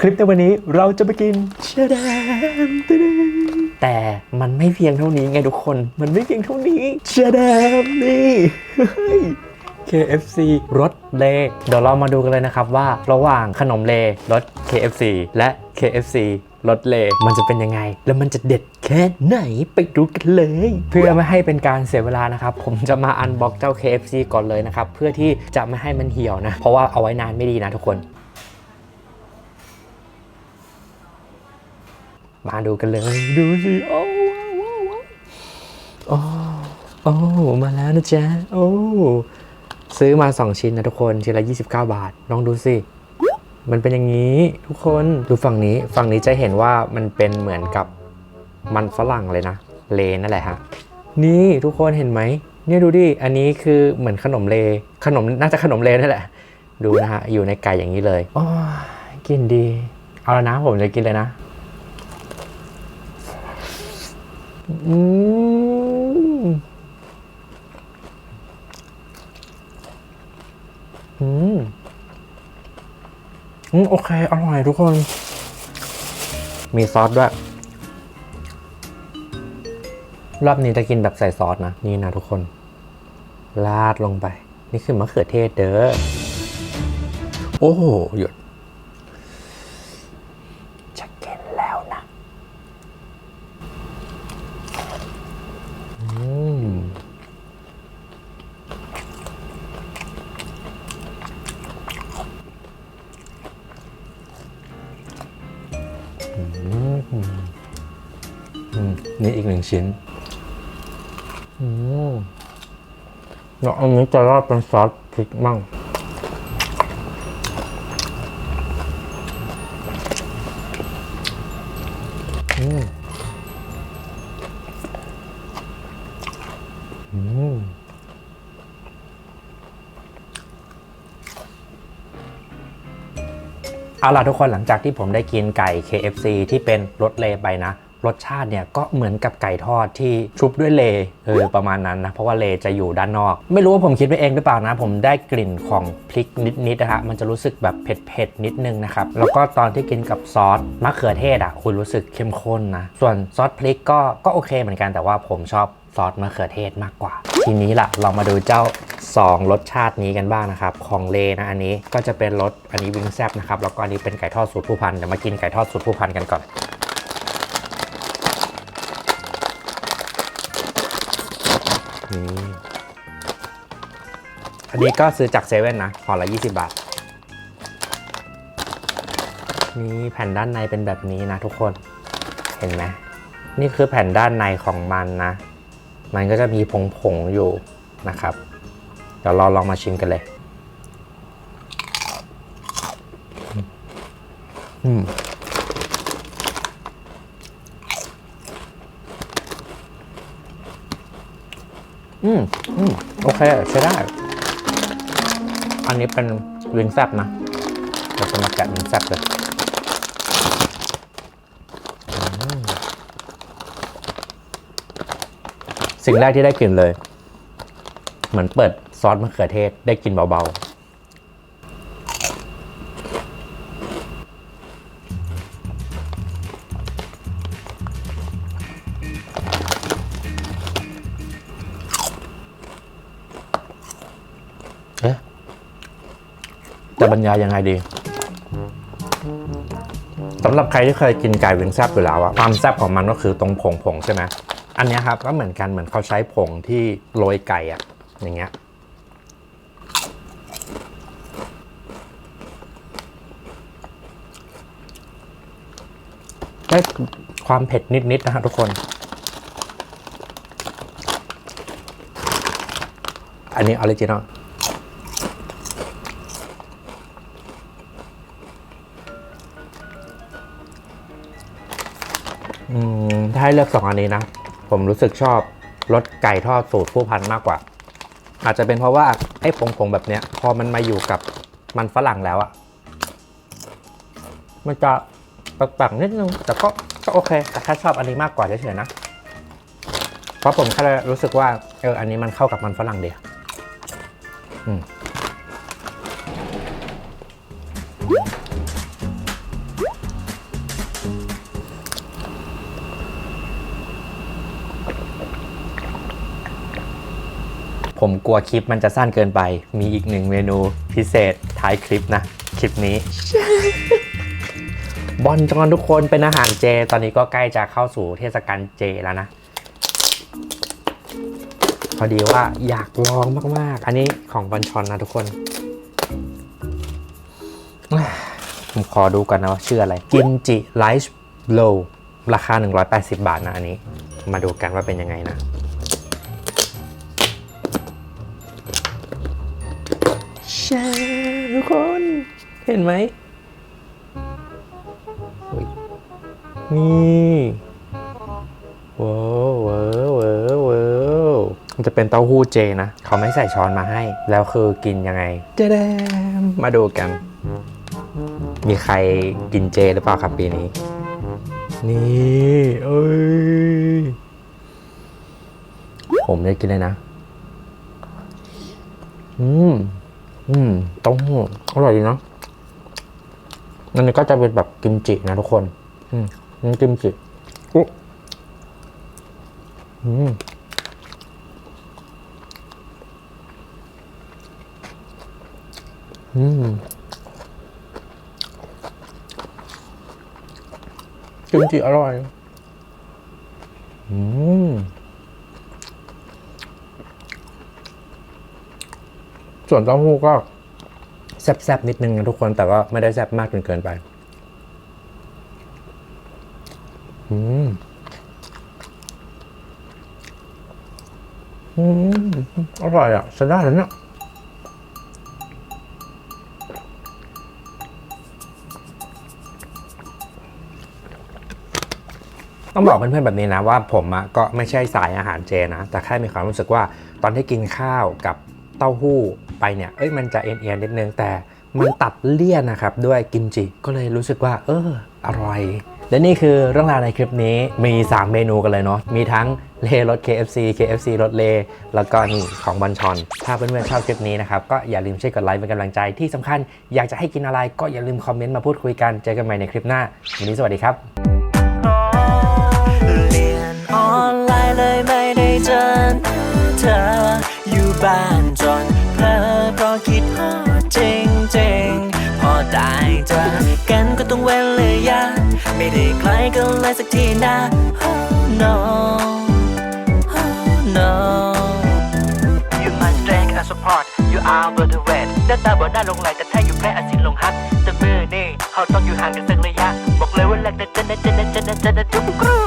คลิปในวันนี้เราจะไปกินชาดามแต่มันไม่เพียงเท่านี้ไงทุกคน มันไม่เพียงเท่านี้ชาดามนี่เฮ้ย KFC รสเลเดี๋ยวเรามาดูกันเลยนะครับว่าระหว่างขนมเลรส KFC และ KFC รสเลมันจะเป็นยังไง แล้วมันจะเด็ดแค่ไหนไปดูกันเลย เพื่อไม่ให้เป็นการเสียเวลานะครับ ผมจะมาอันบ็อกเจ้า KFC ก่อนเลยนะครับ เพื่อที่จะไม่ให้มันเหี่ยวนะ เพราะว่าเอาไว้นานไม่ดีนะทุกคน มาดูกันเลย ดูสิ โอ้ว้าวว้าวโอ้โอ้มาแล้วนะจ๊ะ โอ้ซื้อมา 2 ชิ้นนะทุกคนชิ้นละ 29 บาท ลองดูสิ มันเป็นอย่างนี้ทุกคนดูฝั่งนี้ฝั่งนี้จะเห็นว่ามันเป็นเหมือนกับมันฝรั่งเลยนะ เลนั่นแหละฮะ นี่ทุกคนเห็นไหมเนี่ยดูดิ อันนี้คือเหมือนขนมเล ขนมน่าจะขนมเลนั่นแหละ ดูนะฮะ อยู่ในไก่อย่างนี้เลยโอ้ยกินดี เอาแล้วนะผมจะกินเลยนะ อืมอืมอืมโอเค อร่อยทุกคน มีซอสด้วย รอบนี้จะกินแบบใส่ซอสนะ นี่นะทุกคน ลาดลงไป นี่คือมะเขือเทศเด้อ โอ้โห หยุดจะกินแล้วนะ อืม อืม นี่อีกหนึ่งชิ้นอืมแล้วอันนี้จะราดเป็นซอสพริกมั่งอืม เอาล่ะทุกคนหลังจากที่ผมได้กินไก่ KFC ที่เป็นรสเลไปนะ รสชาติเนี่ยก็เหมือนกับไก่ทอดที่ชุบด้วยเลเออประมาณนั้นนะ เพราะว่าเลจะอยู่ด้านนอก ไม่รู้ว่าผมคิดไปเองหรือเปล่านะ ผมได้กลิ่นของพริกนิดๆนะฮะมันจะรู้สึกแบบเผ็ดๆนิดนึงนะครับ แล้วก็ตอนที่กินกับซอสมะเขือเทศอะคุณรู้สึกเข้มข้นนะ ส่วนซอสพริกก็ก็โอเคเหมือนกันแต่ว่าผมชอบซอสมะเขือเทศมากกว่า ทีนี้ล่ะเรามาดูเจ้า 2 รสชาตินี้กันบ้างนะครับ ของเลนะอันนี้ก็จะเป็นรสอันนี้วิงแซบนะครับ แล้วก็อันนี้เป็นไก่ทอดสูตรผู้พันเดี๋ยวมากินไก่ทอดสูตรผู้พันกันก่อนนี่อันนี้ก็ซื้อจากเซเว่นนะห่อละ20 บาทนี่แผ่นด้านในเป็นแบบนี้นะทุกคน เห็นไหม นี่คือแผ่นด้านในของมันนะ มันก็จะมีผงๆอยู่นะครับ เดี๋ยวเราลองมาชิมกันเลย อืมอืมอืมโอเค ใช้ได้ อันนี้เป็นวิงแซบนะเราจะมาแกะวิงแซบเลยสิ่งแรกที่ได้กลิ่นเลย เหมือนเปิด ซอสมะเขือเทศได้กลิ่นเบาๆเอ๊ะจะบรรยายยังไงดีสำหรับใครที่เคยกินไก่วิงแซบอยู่แล้วอะความแซบของมันก็คือตรงผงผงใช่ไหมอันนี้ครับก็เหมือนกันเหมือนเขาใช้ผงที่โรยไก่อะอย่างเงี้ย ได้ความเผ็ดนิด ๆ นะฮะทุกคน อันนี้ออริจินอลอืมถ้าให้เลือกสองอันนี้นะ ผมรู้สึกชอบรสไก่ทอดสูตรผู้พันมากกว่า อาจจะเป็นเพราะว่าไอ้ผงๆแบบเนี้ย พอมันมาอยู่กับมันฝรั่งแล้วอะมันจะ ปักๆนิดนึง แต่ก็ก็โอเค แต่แค่ชอบอันนี้มากกว่าเฉยๆนะ เพราะผมแค่รู้สึกว่าเอออันนี้มันเข้ากับมันฝรั่งเดียวผมกลัวคลิปมันจะสั้นเกินไป มีอีกหนึ่งเมนูพิเศษท้ายคลิปนะ คลิปนี้ บอลจอนทุกคนเป็นอาหารเจ ตอนนี้ก็ใกล้จะเข้าสู่เทศกาลเจแล้วนะ พอดีว่าอยากลองมากๆ อันนี้ของบอลชอนนะทุกคน ผมขอดูกันนะว่าชื่ออะไร กินจิไลฟ์โลราคา 180 บาทนะอันนี้ มาดูกันว่าเป็นยังไงนะแชร์ทุกคน เห็นไหม นี่ว้าวว้าวว้าวว้าวมันจะเป็นเต้าหู้เจนะ เขาไม่ใส่ช้อนมาให้ แล้วคือกินยังไงเจ๊แดมมาดูกัน มีใครกินเจหรือเปล่าครับปีนี้ นี่เอ้ย ผมได้กินเลยนะ อืม อืมเต้าหู้อร่อยดีเนาะอันนี้ก็จะเป็นแบบกิมจินะทุกคน อืม นี่กิมจิอุ๊ยอืมอืมกิมจิอร่อย อืม ส่วนเต้าหู้ก็แซ่บๆนิดนึงนะทุกคนแต่ว่าไม่ได้แซ่บมากจนเกินไป อืมอืมอร่อยอะใช้ได้แล้วเนี่ยต้องบอกเพื่อนๆแบบนี้นะว่าผมอะก็ไม่ใช่สายอาหารเจนะ แต่แค่มีความรู้สึกว่าตอนที่กินข้าวกับเต้าหู้ไปเนี่ยเอ้ยมันจะเอียนๆนิดนึงแต่มันตัดเลี่ยนนะครับ ด้วยกิมจิก็เลยรู้สึกว่า เออ อร่อย และนี่คือเรื่องราวในคลิปนี้มี 3 เมนูกันเลยเนาะมีทั้งเลรส KFC KFC รสเล แล้วก็นี่ของบัญชอน ถ้าเพื่อนๆชอบคลิปนี้นะครับ ก็อย่าลืมช่วยกดไลค์เป็นกำลังใจที่สำคัญอยากจะให้กินอะไรก็อย่าลืมคอมเมนต์มาพูดคุยกัน เจอกันใหม่ในคลิปหน้า วันนี้สวัสดีครับเรียนออนไลน์เลยไม่ได้เจอเธออยู่บ้านจนเพลอเพราะคิดจริงๆพอได้เจอกันก็ต้องเว้นเลยยะ ไม่ได้ใกล้กันเลยสักทีนะ oh no oh no You must drink and support You are worth the wait หน้าตาบ่น่าลงไหลแต่แท้อยู่แพ้อาจสิลงฮักแต่มือนี่เขาต้องอยู่ห่างกันสักระยะ บอกเลยว่าแรกแต่เจนนะเจนนะเจนนะเจนนะจุ๊บกรู